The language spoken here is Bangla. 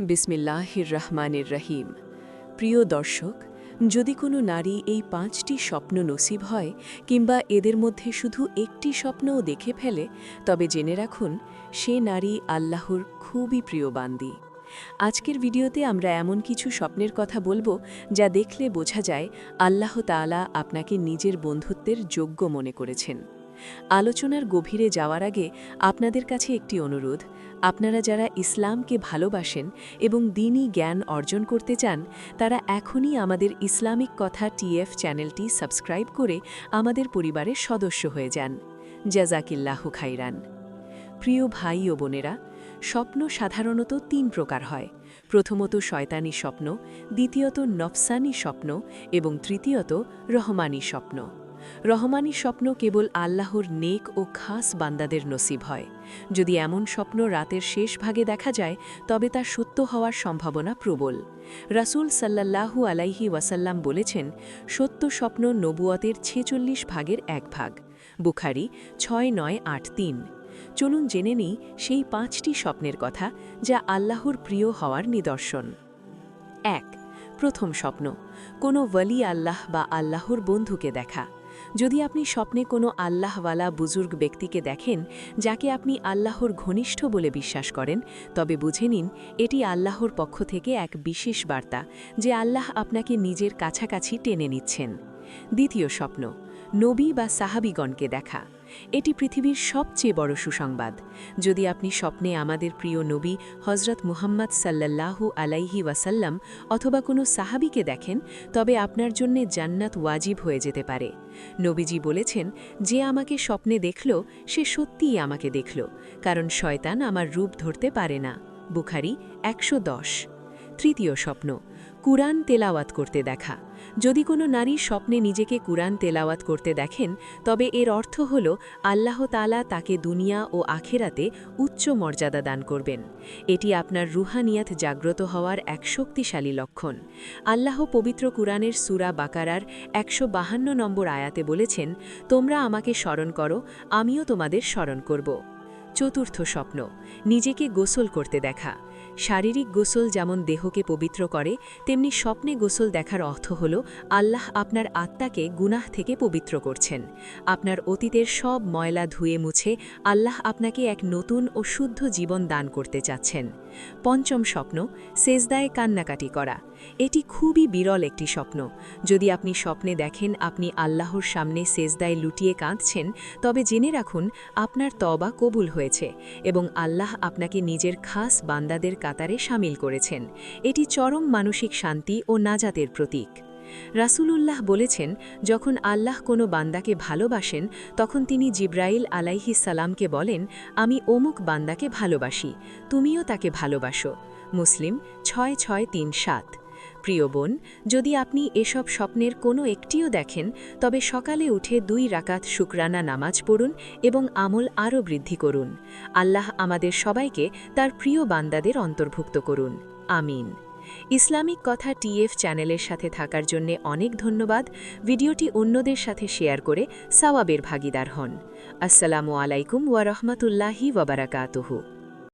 বিসমিল্লাহির রহমানির রহিম। প্রিয় দর্শক, যদি কোনো নারী এই পাঁচটি স্বপ্ন নসিব হয় কিংবা এদের মধ্যে শুধু একটি স্বপ্নও দেখে ফেলে, তবে জেনে রাখুন, সে নারী আল্লাহর খুবই প্রিয় বান্দি। আজকের ভিডিওতে আমরা এমন কিছু স্বপ্নের কথা বলব যা দেখলে বোঝা যায় আল্লাহ তাআলা আপনাকে নিজের বন্ধুত্বের যোগ্য মনে করেছেন। আলোচনার গভীরে যাওয়ার আগে আপনাদের কাছে একটি অনুরোধ। আপনারা যারা ইসলামকে ভালোবাসেন এবং দিনই জ্ঞান অর্জন করতে চান, তারা এখনই আমাদের ইসলামিক কথা টিএফ চ্যানেলটি সাবস্ক্রাইব করে আমাদের পরিবারের সদস্য হয়ে যান। জাজাকিল্লাহ খাইরান। প্রিয় ভাই ও বোনেরা, স্বপ্ন সাধারণত তিন প্রকার হয়। প্রথমত শয়তানি স্বপ্ন, দ্বিতীয়ত নফসানি স্বপ্ন এবং তৃতীয়ত রহমানি স্বপ্ন। রহমানি স্বপ্ন কেবল আল্লাহর নেক ও খাস বান্দাদের নসিব হয়। যদি এমন স্বপ্ন রাতের শেষ ভাগে দেখা যায়, তবে তা সত্য হওয়ার সম্ভাবনা প্রবল। রাসূল সাল্লাল্লাহু আলাইহি ওয়াসাল্লাম বলেছেন, সত্য স্বপ্ন নবুয়তের ছেচল্লিশ ভাগের এক ভাগ। বুখারি ছয় নয় আট তিন। চলুন জেনে নিই সেই পাঁচটি স্বপ্নের কথা যা আল্লাহর প্রিয় হওয়ার নিদর্শন। এক, প্রথম স্বপ্ন, কোনো ওয়ালি আল্লাহ বা আল্লাহর বন্ধুকে দেখা। যদি আপনি স্বপ্নে কোনো আল্লাহওয়ালা বুজুর্গ ব্যক্তিকে দেখেন, যাকে আপনি আল্লাহর ঘনিষ্ঠ বলে বিশ্বাস করেন, তবে বুঝে নিন, এটি আল্লাহর পক্ষ থেকে এক বিশেষ বার্তা, যে আল্লাহ আপনাকে নিজের কাছাকাছি টেনে নিচ্ছেন। দ্বিতীয় স্বপ্ন নবী বা সাহাবিগণকে দেখা। এটি পৃথিবীর সবচেয়ে বড় সুসংবাদ। যদি আপনি স্বপ্নে আমাদের প্রিয় নবী হজরত মুহাম্মদ সাল্লাল্লাহু আলাইহি ওয়াসাল্লাম অথবা কোনো সাহাবিকে দেখেন, তবে আপনার জন্যে জান্নাত ওয়াজিব হয়ে যেতে পারে। নবীজি বলেছেন, যে আমাকে স্বপ্নে দেখল, সে সত্যিই আমাকে দেখল, কারণ শয়তান আমার রূপ ধরতে পারে না। বুখারি একশো দশ। তৃতীয় স্বপ্ন কুরআন তেলাওয়াত করতে দেখা। যদি কোনো নারী স্বপ্নে নিজেকে কুরআন তেলাওয়াত করতে দেখেন, তবে এর অর্থ হল আল্লাহ তালা তাকে দুনিয়া ও আখেরাতে উচ্চ মর্যাদা দান করবেন। এটি আপনার রুহানিয়াত জাগ্রত হওয়ার এক শক্তিশালী লক্ষণ। আল্লাহ পবিত্র কুরআনের সুরা বাকারার একশো নম্বর আয়াতে বলেছেন, তোমরা আমাকে স্মরণ করো, আমিও তোমাদের স্মরণ করব। চতুর্থ স্বপ্ন, নিজেকে গোসল করতে দেখা। শারীরিক গোসল যেমন দেহকে পবিত্র করে, তেমনি স্বপ্নে গোসল দেখার অর্থ হল, আল্লাহ আপনার আত্মাকে গুনাহ থেকে পবিত্র করছেন। আপনার অতীতের সব ময়লা ধুয়ে মুছে, আল্লাহ আপনাকে এক নতুন ও শুদ্ধ জীবন দান করতে চাচ্ছেন। পঞ্চম স্বপ্ন, সেজদায় কান্নাকাটি করা। এটি খুবই বিরল একটি স্বপ্ন। যদি আপনি স্বপ্নে দেখেন আপনি আল্লাহর সামনে সেজদায় লুটিয়ে কাঁদছেন, তবে জেনে রাখুন, আপনার তবা কবুল হয়েছে এবং আল্লাহ আপনাকে নিজের খাস বান্দাদের কাতারে সামিল করেছেন। এটি চরম মানসিক শান্তি ও নাজাতের প্রতীক। রাসূলুল্লাহ বলেছেন, যখন আল্লাহ কোনো বান্দাকে ভালোবাসেন, তখন তিনি জিব্রাইল আলাইহি সালামকে বলেন, আমি অমুক বান্দাকে ভালোবাসি, তুমিও তাকে ভালোবাসো। মুসলিম ছয় ছয় তিন সাত। প্রিয় বোন, যদি আপনি এসব স্বপ্নের কোনো একটিও দেখেন, তবে সকালে উঠে দুই রাকাত শুকরানা নামাজ পড়ুন এবং আমল আরও বৃদ্ধি করুন। আল্লাহ আমাদের সবাইকে তার প্রিয় বান্দাদের অন্তর্ভুক্ত করুন। আমিন। ইসলামিক কথা টিএফ চ্যানেলের সাথে থাকার জন্য অনেক ধন্যবাদ। ভিডিওটি অন্যদের সাথে শেয়ার করে সাওয়াবের ভাগিদার হন। আসসালামু আলাইকুম ওয়া রহমতুল্লাহি ওয়াবারাকাতুহু